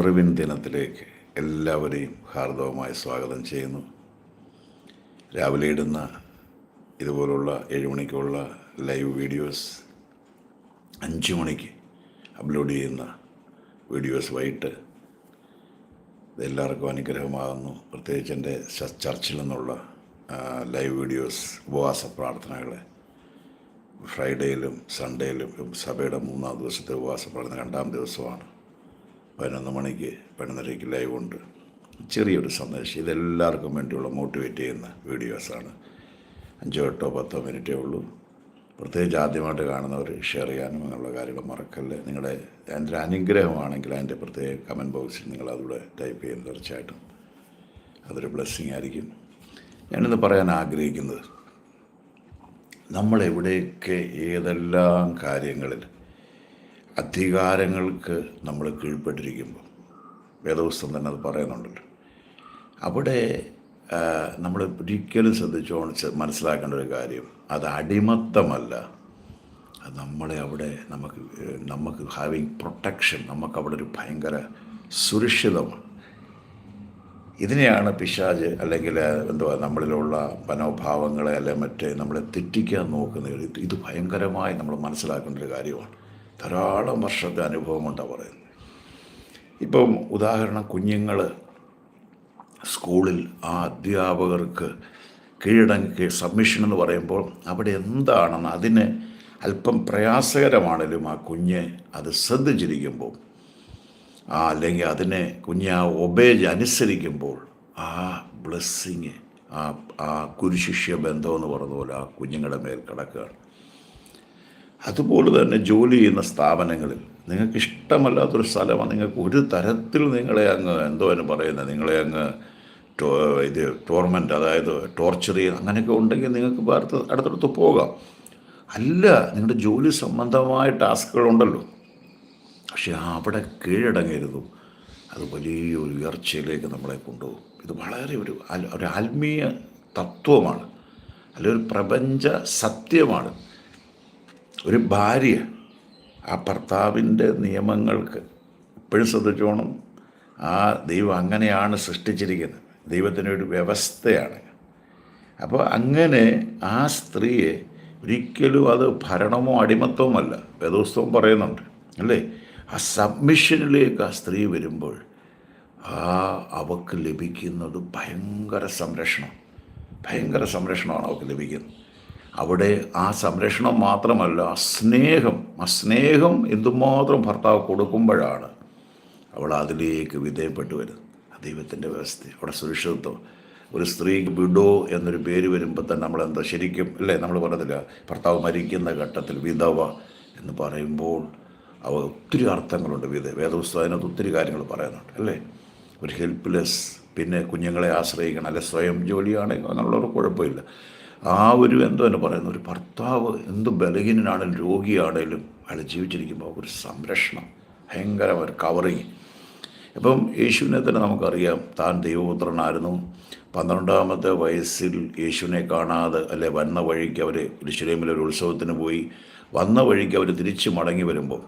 ഉണർവിൻ ദിനത്തിലേക്ക് എല്ലാവരെയും ഹാർദവമായി സ്വാഗതം ചെയ്യുന്നു. രാവിലെ ഇടുന്ന ഇതുപോലുള്ള ഏഴ് മണിക്കുള്ള ലൈവ് വീഡിയോസ് അഞ്ച് മണിക്ക് അപ്ലോഡ് ചെയ്യുന്ന വീഡിയോസ് വൈകിട്ട് ഇതെല്ലാവർക്കും അനുഗ്രഹമാകുന്നു. പ്രത്യേകിച്ച് എന്റെ ചർച്ചിൽ നിന്നുള്ള ലൈവ് വീഡിയോസ് ഉപവാസ പ്രാർത്ഥനകൾ ഫ്രൈഡേയിലും സൺഡേയിലും സഭയുടെ മൂന്നാം ദിവസത്തെ ഉപവാസ പ്രാർത്ഥന രണ്ടാം ദിവസമാണ്. പതിനൊന്ന് മണിക്ക് പതിനൊന്നരയ്ക്ക് ലൈവ് ഉണ്ട് ചെറിയൊരു സന്ദേശം. ഇതെല്ലാവർക്കും വേണ്ടിയുള്ള മോട്ടിവേറ്റ് ചെയ്യുന്ന വീഡിയോസാണ്. അഞ്ചോ എട്ടോ പത്തോ മിനിറ്റേ ഉള്ളൂ. പ്രത്യേകിച്ച് ആദ്യമായിട്ട് കാണുന്നവർ ഷെയർ ചെയ്യാനും അങ്ങനെയുള്ള കാര്യങ്ങൾ മറക്കല്ലേ. നിങ്ങളുടെ എന്റെ അനുഗ്രഹമാണെങ്കിൽ അതിന്റെ പ്രത്യേക കമന്റ് ബോക്സിൽ നിങ്ങൾ അതിലൂടെ ടൈപ്പ് ചെയ്യും തീർച്ചയായിട്ടും. അതൊരു ബ്ലെസ്സിങ് ആയിരിക്കും. ഞാനിന്ന് പറയാൻ ആഗ്രഹിക്കുന്നത് നമ്മളെവിടെയൊക്കെ ഏതെല്ലാം കാര്യങ്ങളിൽ അധികാരങ്ങൾക്ക് നമ്മൾ കീഴ്പ്പെട്ടിരിക്കുമ്പോൾ വേദപുസ്തകം തന്നെ അത് പറയുന്നുണ്ടല്ലോ. അവിടെ നമ്മൾ ഒരിക്കലും ശ്രദ്ധിച്ചുകൊണ്ട് മനസ്സിലാക്കേണ്ട ഒരു കാര്യം അത് അടിമത്തമല്ല. അത് നമ്മളെ അവിടെ നമുക്ക് നമുക്ക് ഹാവിങ് പ്രൊട്ടക്ഷൻ നമുക്കവിടെ ഒരു ഭയങ്കര സുരക്ഷിതമാണ് ഇതിനെയാണ് പിശാജ് അല്ലെങ്കിൽ എന്തുവാ നമ്മളിലുള്ള മനോഭാവങ്ങളെ അല്ലെ മറ്റേ നമ്മളെ തെറ്റിക്കാൻ നോക്കുന്ന ഇത് ഭയങ്കരമായി നമ്മൾ മനസ്സിലാക്കേണ്ട ഒരു കാര്യമാണ്. ധാരാളം വർഷത്തെ അനുഭവം കൊണ്ടാണ് പറയുന്നത്. ഇപ്പം ഉദാഹരണം കുഞ്ഞുങ്ങൾ സ്കൂളിൽ ആ അധ്യാപകർക്ക് കീഴടങ്ങി സബ്മിഷൻ എന്ന് പറയുമ്പോൾ അവിടെ എന്താണെന്ന് അതിന് അല്പം പ്രയാസകരമാണെങ്കിലും ആ കുഞ്ഞ് അത് ശ്രദ്ധിച്ചിരിക്കുമ്പോൾ ആ അല്ലെങ്കിൽ അതിനെ കുഞ്ഞ് ആ ഒബേജ് അനുസരിക്കുമ്പോൾ ആ ബ്ലെസ്സിങ് ആ ആ കുരുശിഷ്യ ബന്ധം എന്ന് പറഞ്ഞ പോലെ ആ കുഞ്ഞുങ്ങളുടെ മേൽ കിടക്കുകയാണ്. അതുപോലെ തന്നെ ജോലി ചെയ്യുന്ന സ്ഥാപനങ്ങളിൽ നിങ്ങൾക്ക് ഇഷ്ടമല്ലാത്തൊരു സ്ഥലമാണ്. നിങ്ങൾക്ക് ഒരു തരത്തിൽ നിങ്ങളെ അങ്ങ് എന്തോ എന്ന് പറയുന്നത്? നിങ്ങളെ അങ്ങ് ഇത് ടോർമെന്റ് അതായത് ടോർച്ചർ ചെയ്യുക അങ്ങനെയൊക്കെ ഉണ്ടെങ്കിൽ നിങ്ങൾക്ക് അടുത്ത അടുത്തടുത്ത് പോകാം. അല്ല നിങ്ങളുടെ ജോലി സംബന്ധമായ ടാസ്കുകളുണ്ടല്ലോ. പക്ഷെ അവിടെ കീഴടങ്ങരുതും. അത് വലിയൊരു ഉയർച്ചയിലേക്ക് നമ്മളെ കൊണ്ടുപോകും. ഇത് വളരെ ഒരു ഒരു ആത്മീയ തത്വമാണ്. അല്ല ഒരു പ്രപഞ്ച സത്യമാണ്. ഒരു ഭാര്യ ആ ഭർത്താവിന്റെ നിയമങ്ങൾക്ക് എപ്പോഴും ശ്രദ്ധിച്ചോണം. ആ ദൈവം അങ്ങനെയാണ് സൃഷ്ടിച്ചിരിക്കുന്നത്. ദൈവത്തിന്റെ ഒരു വ്യവസ്ഥയാണ്. അപ്പോൾ അങ്ങനെ ആ സ്ത്രീയെ ഒരിക്കലും അത് ഭരണമോ അടിമത്വമോ അടിമത്തവുമല്ല വേദോസ്തവം പറയുന്നുണ്ട് അല്ലേ? ആ സബ്മിഷനിലേക്ക് ആ സ്ത്രീ വരുമ്പോൾ ആ അവക്ക് ലഭിക്കുന്നത് ഭയങ്കര സംരക്ഷണം. ഭയങ്കര സംരക്ഷണമാണ് അവൾക്ക് ലഭിക്കുന്നത്. അവിടെ ആ സംരക്ഷണം മാത്രമല്ല സ്നേഹം ആ സ്നേഹം എന്തുമാത്രം ഭർത്താവ് കൊടുക്കുമ്പോഴാണ് അവൾ അതിലേക്ക് വിധേയപ്പെട്ട് വരുന്നത്. ദൈവത്തിന്റെ വ്യവസ്ഥ അവിടെ സുരക്ഷിതത്വം. ഒരു സ്ത്രീക്ക് വിഡോ എന്നൊരു പേര് വരുമ്പോൾ തന്നെ നമ്മളെന്താ ശരിക്കും അല്ലേ? നമ്മൾ പറഞ്ഞില്ല ഭർത്താവ് മരിക്കുന്ന ഘട്ടത്തിൽ വിധവ എന്ന് പറയുമ്പോൾ അവ ഒത്തിരി അർത്ഥങ്ങളുണ്ട് വിധ വേദപുസ്തകം അതിനകത്ത് ഒത്തിരി കാര്യങ്ങൾ പറയുന്നുണ്ട് അല്ലേ? ഒരു ഹെൽപ്ലെസ് പിന്നെ കുഞ്ഞുങ്ങളെ ആശ്രയിക്കണം അല്ലെ? സ്വയം ജോലിയാണെങ്കിൽ അങ്ങനെയുള്ളവർ കുഴപ്പമില്ല. ആ ഒരു എന്തോ തന്നെ പറയുന്ന ഒരു ഭർത്താവ് എന്ത് ബലഹീനനാണെങ്കിലും രോഗിയാണേലും അയാൾ ജീവിച്ചിരിക്കുമ്പോൾ ഒരു സംരക്ഷണം ഭയങ്കര ഒരു കവറിങ് ഇപ്പം യേശുവിനെ തന്നെ നമുക്കറിയാം താൻ ദൈവപുത്രനായിരുന്നു. പന്ത്രണ്ടാമത്തെ വയസ്സിൽ യേശുവിനെ കാണാതെ അല്ലെ വന്ന വഴിക്ക് അവർ ഋഷിരേമിലെ ഒരു ഉത്സവത്തിന് പോയി. വന്ന വഴിക്ക് അവർ തിരിച്ച് മടങ്ങി വരുമ്പോൾ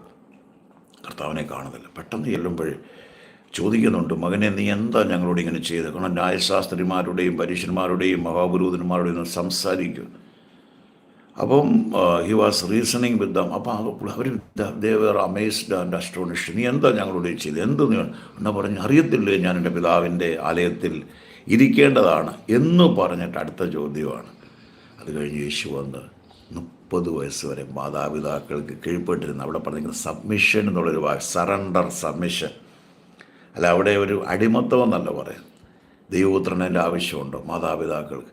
കർത്താവിനെ കാണുന്നില്ല. പെട്ടെന്ന് ചെല്ലുമ്പോൾ ചോദിക്കുന്നുണ്ട് മകനെ നീ എന്താ ഞങ്ങളോട് ഇങ്ങനെ ചെയ്തത് കാരണം ന്യായശാസ്ത്രിമാരുടെയും പരീക്ഷന്മാരുടെയും മഹാപുരോഹിതന്മാരുടെയും സംസാരിക്കും അപ്പം he was reasoning with them അപ്പം അവർ they were amazed and astonish നീ എന്താ ഞങ്ങളോട് ചെയ്ത്? എന്ത് എന്നാ പറഞ്ഞു അറിയത്തില്ലേ ഞാൻ എന്റെ പിതാവിന്റെ ആലയത്തിൽ ഇരിക്കേണ്ടതാണ് എന്ന് പറഞ്ഞിട്ട് അടുത്ത ചോദ്യമാണ്. അത് കഴിഞ്ഞ് യേശു വന്ന് മുപ്പത് വയസ്സ് വരെ മാതാപിതാക്കൾക്ക് കീഴ്പ്പെട്ടിരുന്നു. അവിടെ പറഞ്ഞിരിക്കുന്ന സബ്മിഷൻ എന്നുള്ളൊരു സറണ്ടർ സബ്മിഷൻ അല്ല അവിടെ ഒരു അടിമത്തം എന്നല്ല പറയാം ദൈവപുത്രനതിന്റെ ആവശ്യമുണ്ടോ? മാതാപിതാക്കൾക്ക്.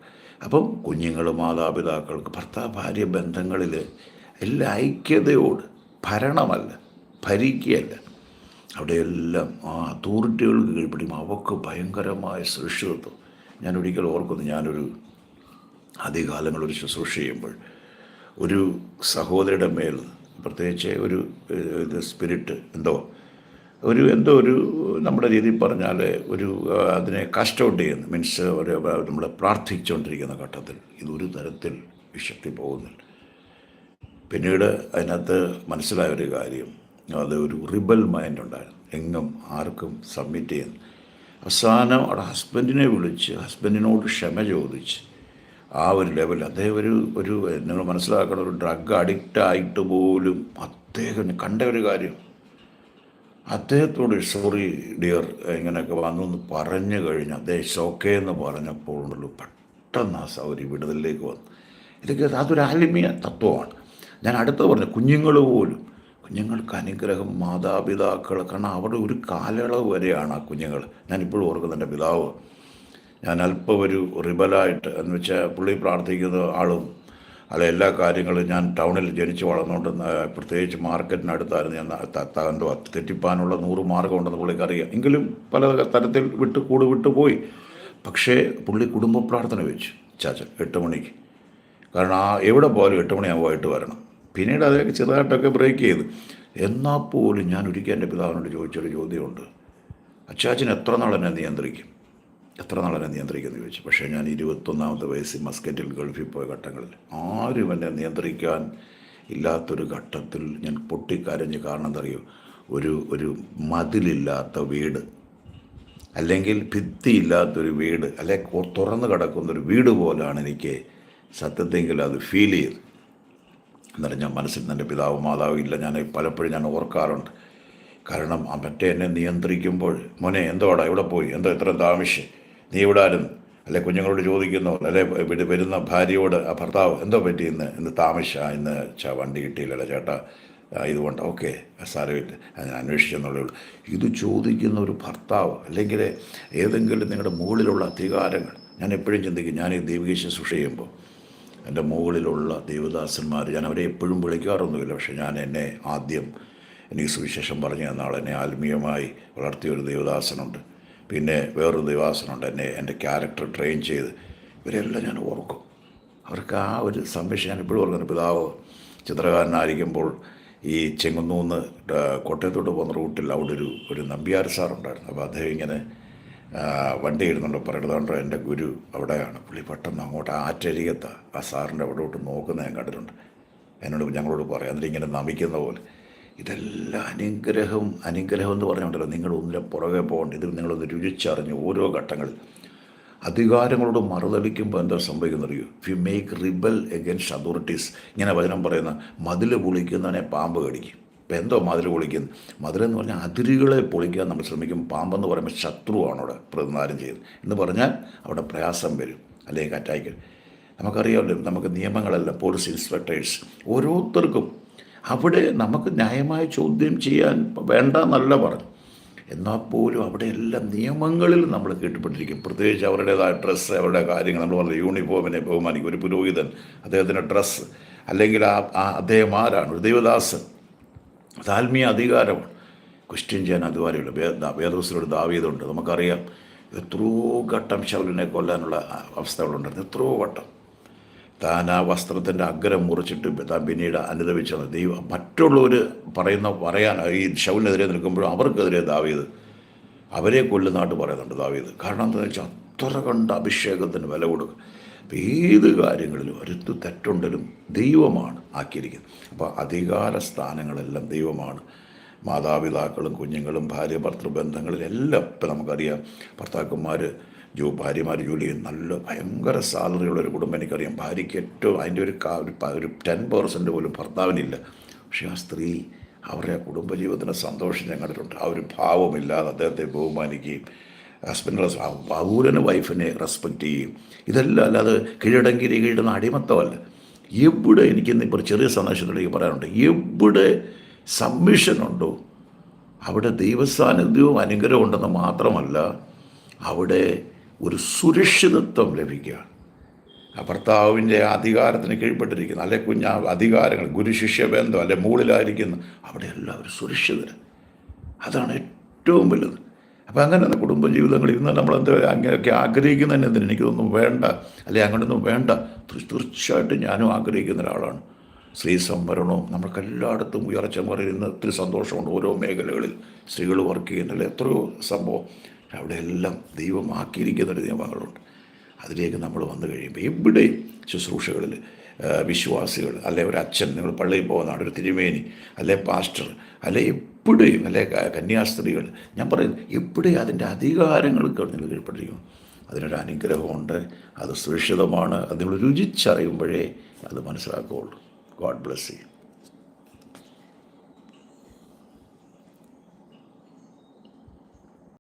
അപ്പം കുഞ്ഞുങ്ങൾ മാതാപിതാക്കൾക്ക് ഭർത്താവ് ഭാര്യ ബന്ധങ്ങളിൽ എല്ലാ ഐക്യതയോട് ഭരണമല്ല ഭരിക്കുകയല്ല. അവിടെയെല്ലാം ആ അതോറിറ്റികൾക്ക് കീഴ്പ്പെടും അവർക്ക് ഭയങ്കരമായ സുരക്ഷിതത്വം. ഞാൻ ഒരിക്കൽ ഓർക്കുന്നു ഞാനൊരു ആദ്യകാലങ്ങളൊരു ശുശ്രൂഷ ചെയ്യുമ്പോൾ ഒരു സഹോദരിയുടെ മേൽ പ്രത്യേകിച്ച് ഒരു സ്പിരിറ്റ് എന്തോ ഒരു എന്തോ ഒരു നമ്മുടെ രീതിയിൽ പറഞ്ഞാൽ ഒരു അതിനെ കാസ്റ്റ് ഔട്ട് ചെയ്യുന്നു. മീൻസ് ഒരു നമ്മൾ പ്രാർത്ഥിച്ചുകൊണ്ടിരിക്കുന്ന ഘട്ടത്തിൽ. ഇതൊരു തരത്തിൽ വിശക്തി പോകുന്നില്ല. പിന്നീട് അതിനകത്ത് മനസ്സിലായ ഒരു കാര്യം. അത് ഒരു റിബൽ മൈൻഡ് ഉണ്ടായിരുന്നു. എങ്ങും ആർക്കും സബ്മിറ്റ് ചെയ്യുന്നു അവസാനം അവിടെ ഹസ്ബൻഡിനെ വിളിച്ച് ഹസ്ബൻഡിനോട് ക്ഷമ ചോദിച്ച് ആ ഒരു ലെവൽ അദ്ദേഹം ഒരു ഒരു നിങ്ങൾ മനസ്സിലാക്കണം ഒരു ഡ്രഗ് അഡിക്റ്റ് ആയിട്ട് പോലും അദ്ദേഹം കണ്ട ഒരു കാര്യം. അദ്ദേഹത്തോട് സോറി ഡിയർ ഇങ്ങനെയൊക്കെ വന്നു എന്ന് പറഞ്ഞു കഴിഞ്ഞ് അദ്ദേഹം ഓക്കേ എന്ന് പറഞ്ഞപ്പോൾ ഉണ്ടല്ലോ പെട്ടെന്ന് ആ സൗരി വിടുതലിലേക്ക് വന്നു. ഇതൊക്കെ അതൊരു ആത്മീയ തത്വമാണ്. ഞാൻ അടുത്ത് പറഞ്ഞു കുഞ്ഞുങ്ങൾ പോലും കുഞ്ഞുങ്ങൾക്ക് അനുഗ്രഹം മാതാപിതാക്കൾ കാരണം അവരുടെ ഒരു കാലയളവ് വരെയാണ് ആ കുഞ്ഞുങ്ങൾ. ഞാനിപ്പോഴും ഓർക്കുന്നു എന്റെ പിതാവ്. ഞാൻ അല്പം ഒരു റിബലായിട്ട് എന്ന് വെച്ചാൽ പുള്ളി പ്രാർത്ഥിക്കുന്ന ആളും അല്ല എല്ലാ കാര്യങ്ങളും ഞാൻ ടൗണിൽ ജനിച്ച് വളർന്നുകൊണ്ട് പ്രത്യേകിച്ച് മാർക്കറ്റിനടുത്തായിരുന്നു ഞാൻ എന്തോ തെറ്റിപ്പാനുള്ള നൂറ് മാർഗം ഉണ്ടെന്ന് പുള്ളിക്ക് അറിയാം എങ്കിലും പല തരത്തിൽ വിട്ട് കൂട് വിട്ടു പോയി. പക്ഷേ പുള്ളി കുടുംബ പ്രാർത്ഥന വെച്ചു. ചാച്ചൻ എട്ട് മണിക്ക്. കാരണം ആ എവിടെ പോലും എട്ട് മണിയാകുമായിട്ട് വരണം. പിന്നീട് അതൊക്കെ ചെറുതായിട്ടൊക്കെ ബ്രേക്ക് ചെയ്ത്. എന്നാൽ പോലും ഞാൻ ഒരിക്കൽ എന്റെ പിതാവിനോട് ചോദിച്ചൊരു ചോദ്യമുണ്ട്. അച്ചാച്ചൻ എത്ര നാൾ എന്നെ നിയന്ത്രിക്കും? എത്ര നാളെ നിയന്ത്രിക്കുന്നു ചോദിച്ചു. പക്ഷേ ഞാൻ ഇരുപത്തൊന്നാമത്തെ വയസ്സിൽ മസ്കറ്റിൽ ഗൾഫിൽ പോയ ഘട്ടങ്ങളിൽ ആരും എന്നെ നിയന്ത്രിക്കാൻ ഇല്ലാത്തൊരു ഘട്ടത്തിൽ ഞാൻ പൊട്ടിക്കരഞ്ഞ് കാരണം എന്തറിയോ ഒരു ഒരു മതിലില്ലാത്ത വീട്. അല്ലെങ്കിൽ ഭിത്തിയില്ലാത്തൊരു വീട്. അല്ലെങ്കിൽ തുറന്നു കിടക്കുന്നൊരു വീട് പോലാണ് എനിക്ക് സത്യത്തെങ്കിൽ അത് ഫീൽ ചെയ്ത്. എന്നാലും ഞാൻ മനസ്സിൽ എന്റെ പിതാവ് മാതാവും ഇല്ല. ഞാൻ പലപ്പോഴും ഞാൻ ഓർക്കാറുണ്ട്. കാരണം മറ്റേ എന്നെ നിയന്ത്രിക്കുമ്പോൾ മോനെ എന്തോടാ? എവിടെ പോയി? എന്തോ എത്ര താമസിച്ച്? നീ ഇവിടെ അല്ലെ കുഞ്ഞുങ്ങളോട് ചോദിക്കുന്നു അല്ലെ വീട് വരുന്ന ഭാര്യയോട് ആ ഭർത്താവ് എന്തോ പറ്റി ഇന്ന്? ഇന്ന് താമസിച്ച ഇന്ന് ച വണ്ടി കിട്ടിയില്ലല്ലോ ചേട്ടാ. ഇതുകൊണ്ട് ഓക്കെ സാരമില്ല ഞാൻ അന്വേഷിച്ചെന്നുള്ളേ ഇത് ചോദിക്കുന്ന ഒരു ഭർത്താവ് അല്ലെങ്കിൽ ഏതെങ്കിലും നിങ്ങളുടെ മുകളിലുള്ള അധികാരങ്ങൾ ഞാൻ എപ്പോഴും ചിന്തിക്കും ഞാൻ ഈ ദൈവിക ശുശ്രൂഷ ചെയ്യുമ്പോൾ എന്റെ മുകളിലുള്ള ദേവദാസന്മാർ ഞാൻ അവരെ എപ്പോഴും വിളിക്കാറൊന്നുമില്ല പക്ഷേ ഞാൻ എന്നെ ആദ്യം എനിക്ക് സുവിശേഷം പറഞ്ഞു തന്ന ആൾ എന്നെ ആത്മീയമായി വളർത്തിയ ഒരു ദേവദാസനുണ്ട്. പിന്നെ വേറൊരു ദേവദാസനുണ്ട് എന്നെ എന്റെ ക്യാരക്ടർ ട്രെയിൻ ചെയ്ത്. ഇവരെല്ലാം ഞാൻ ഓർക്കും. അവർക്ക് ആ ഒരു സംരക്ഷണം ഞാൻ ഇപ്പോഴും ഓർക്കുന്നു പിതാവ് ചിത്രകാരനായിരിക്കുമ്പോൾ ഈ ചെങ്ങുന്നൂന്ന് കോട്ടയത്തോട്ട് പോകുന്ന റൂട്ടിൽ അവിടെ ഒരു ഒരു നമ്പ്യാർ സാറുണ്ടായിരുന്നു അപ്പോൾ അദ്ദേഹം ഇങ്ങനെ വണ്ടി ഇരുന്നുണ്ട് പറയുന്നത് എന്റെ ഗുരു അവിടെയാണ്. പുള്ളി പെട്ടെന്ന് അങ്ങോട്ട് ആറ്റരികത്ത്. ആ സാറിന്റെ അവിടോട്ട് നോക്കുന്ന ഞാൻ കണ്ടിട്ടുണ്ട്. എന്നോട് ഞങ്ങളോട് പറയാം. എന്നിട്ട് ഇങ്ങനെ നമിക്കുന്ന പോലെ. ഇതെല്ലാം അനുഗ്രഹം അനുഗ്രഹം എന്ന് പറഞ്ഞുകൊണ്ടല്ലോ നിങ്ങൾ ഒന്നിനെ പുറകെ പോകേണ്ട. ഇതിൽ നിങ്ങളൊന്ന് രുചിച്ചറിഞ്ഞ് ഓരോ ഘട്ടങ്ങളിൽ. അധികാരങ്ങളോട് മറുതടിക്കുമ്പോൾ എന്താ സംഭവിക്കുന്നറിയോ? You make rebel against authorities ഇങ്ങനെ വചനം പറയുന്ന മതിൽ പൊളിക്കുന്നവനെ പാമ്പ് കടിക്കും. ഇപ്പം എന്തോ മതിൽ പൊളിക്കുന്നത് എന്ന് പറഞ്ഞാൽ അതിരുകളെ പൊളിക്കാൻ നമ്മൾ ശ്രമിക്കും. പാമ്പെന്ന് പറയുമ്പോൾ ശത്രുവാണ് അവിടെ പ്രതിനിധാനം ചെയ്യുന്നത്. എന്ന് പറഞ്ഞാൽ അവിടെ പ്രയാസം വരും. അല്ലെങ്കിൽ അറ്റാക്ക് നമുക്കറിയാമല്ലോ നമുക്ക് നിയമങ്ങളല്ല പോലീസ് ഇൻസ്പെക്ടേഴ്സ് ഓരോരുത്തർക്കും അവിടെ നമുക്ക് ന്യായമായ ചോദ്യം ചെയ്യാൻ വേണ്ട എന്നല്ല പറഞ്ഞു. എന്നാൽ പോലും അവിടെ എല്ലാം നിയമങ്ങളിൽ നമ്മൾ കേട്ടുപെട്ടിരിക്കും പ്രത്യേകിച്ച് അവരുടേതായ ഡ്രസ്സ് അവരുടെ കാര്യങ്ങൾ. നമ്മൾ പറഞ്ഞ യൂണിഫോമിനെ ബഹുമാനിക്കും. ഒരു പുരോഹിതൻ അദ്ദേഹത്തിന്റെ ഡ്രസ്സ് അല്ലെങ്കിൽ ആ അദ്ദേഹം ആരാണ്? ഒരു ദൈവദാസൻ. അത് ആത്മീയ അധികാരമാണ്. ക്വസ്റ്റ്യൻ ചെയ്യാൻ അധികാരമില്ല. വേദ വേദവസിലൊരു ദാവീതുണ്ട് നമുക്കറിയാം. എത്രയോ ഘട്ടം ശൗലിനെ കൊല്ലാനുള്ള അവസ്ഥകളുണ്ടായിരുന്നു. എത്രയോ വട്ടം. താൻ ആ വസ്ത്രത്തിന്റെ അഗ്രം മുറിച്ചിട്ട് താൻ പിന്നീട് അനുദവിച്ചത് ദൈവം മറ്റുള്ളവർ പറയുന്ന പറയാൻ ഈ ഷൗലിനെതിരെ നിൽക്കുമ്പോഴും അവർക്കെതിരെ ദാവീത് അവരെ കൊല്ലുന്നതായിട്ട് പറയുന്നുണ്ട് ദാവീത് കാരണം എന്താണെന്ന് വെച്ചാൽ അത്ര കണ്ട അഭിഷേകത്തിന് വില കൊടുക്കുക അപ്പം ഏത് കാര്യങ്ങളിലും ഒരുത്ത് തെറ്റുണ്ടെങ്കിലും ദൈവമാണ് ആക്കിയിരിക്കുന്നത്. അപ്പോൾ അധികാര സ്ഥാനങ്ങളെല്ലാം ദൈവമാണ്. മാതാപിതാക്കളും കുഞ്ഞുങ്ങളും ഭാര്യ ഭർത്തൃബന്ധങ്ങളിലെല്ലാം ഇപ്പം നമുക്കറിയാം. ഭർത്താക്കന്മാർ ജോ ഭാര്യമാർ ജോലി ചെയ്യും നല്ല ഭയങ്കര സാലറിയുള്ള ഒരു കുടുംബം എനിക്കറിയാം. ഭാര്യയ്ക്ക് ഏറ്റവും അതിന്റെ ഒരു ഒരു ടെൻ പെർസെന്റ് പോലും ഭർത്താവിനില്ല. പക്ഷേ ആ സ്ത്രീ അവരുടെ ആ കുടുംബജീവിതത്തിന്റെ സന്തോഷം ഞാൻ കണ്ടിട്ടുണ്ട് ആ ഒരു ഭാവമില്ലാതെ അദ്ദേഹത്തെ ബഹുമാനിക്കുകയും ഹസ്ബൻഡ് പൗരന് വൈഫിനെ റെസ്പെക്റ്റ് ചെയ്യും ഇതെല്ലാം അല്ലാതെ കീഴടങ്കിരി കീഴുന്ന അടിമത്തമല്ല. എവിടെ എനിക്കിന്ന് ഇപ്പോൾ ചെറിയ സന്ദേശത്തിലേക്ക് പറയാനുണ്ട്. എവിടെ സബ്മിഷൻ ഉണ്ടോ അവിടെ ദൈവസാന്നിധ്യവും അനുഗ്രഹം ഉണ്ടെന്ന് മാത്രമല്ല അവിടെ ഒരു സുരക്ഷിതത്വം ലഭിക്കുകയാണ് ഭർത്താവിന്റെ അധികാരത്തിന് കീഴ്പ്പെട്ടിരിക്കുന്ന. അല്ലെ കുഞ്ഞ അധികാരങ്ങൾ ഗുരുശിഷ്യ ബന്ധം അല്ലെ മുകളിലായിരിക്കുന്ന. അവിടെ എല്ലാവരും സുരക്ഷിതർ അതാണ് ഏറ്റവും വലുത്. അപ്പം അങ്ങനെ കുടുംബജീവിതങ്ങൾ ഇന്ന് നമ്മൾ എന്താ അങ്ങനെയൊക്കെ ആഗ്രഹിക്കുന്നതിന് എന്തിന്? എനിക്കൊന്നും വേണ്ട. അല്ലെ അങ്ങനെയൊന്നും വേണ്ട. തീർ- തീർച്ചയായിട്ടും ഞാനും ആഗ്രഹിക്കുന്ന ഒരാളാണ്. സ്ത്രീ സംവരണവും നമുക്ക് എല്ലായിടത്തും ഉയർച്ച പറയുന്ന ഒത്തിരി സന്തോഷമുണ്ട് ഓരോ മേഖലകളിൽ. സ്ത്രീകൾ വർക്ക് ചെയ്യുന്നില്ല എത്രയോ സംഭവം. അവിടെ എല്ലാം ദൈവമാക്കിയിരിക്കുന്ന ഒരു നിയമങ്ങളുണ്ട്. അതിലേക്ക് നമ്മൾ വന്നു കഴിയുമ്പോൾ എവിടെയും ശുശ്രൂഷകളിൽ വിശ്വാസികൾ അല്ലെ ഒരു അച്ഛൻ നിങ്ങൾ പള്ളിയിൽ പോകുന്നതാണ് ഒരു തിരുമേനി അല്ലെ പാസ്റ്റർ അല്ലെ എപ്പോഴും അല്ലെ കന്യാസ്ത്രീകൾ ഞാൻ പറയുന്നു എപ്പോഴും അതിന്റെ അധികാരങ്ങൾക്ക് നിങ്ങൾ കീഴ്പ്പെട്ടിരിക്കും അതിനൊരു അനുഗ്രഹമുണ്ട് അത് സുരക്ഷിതമാണ് അത് നിങ്ങൾ രുചിച്ചറിയുമ്പോഴേ അത് മനസ്സിലാക്കുകയുള്ളൂ. God bless you.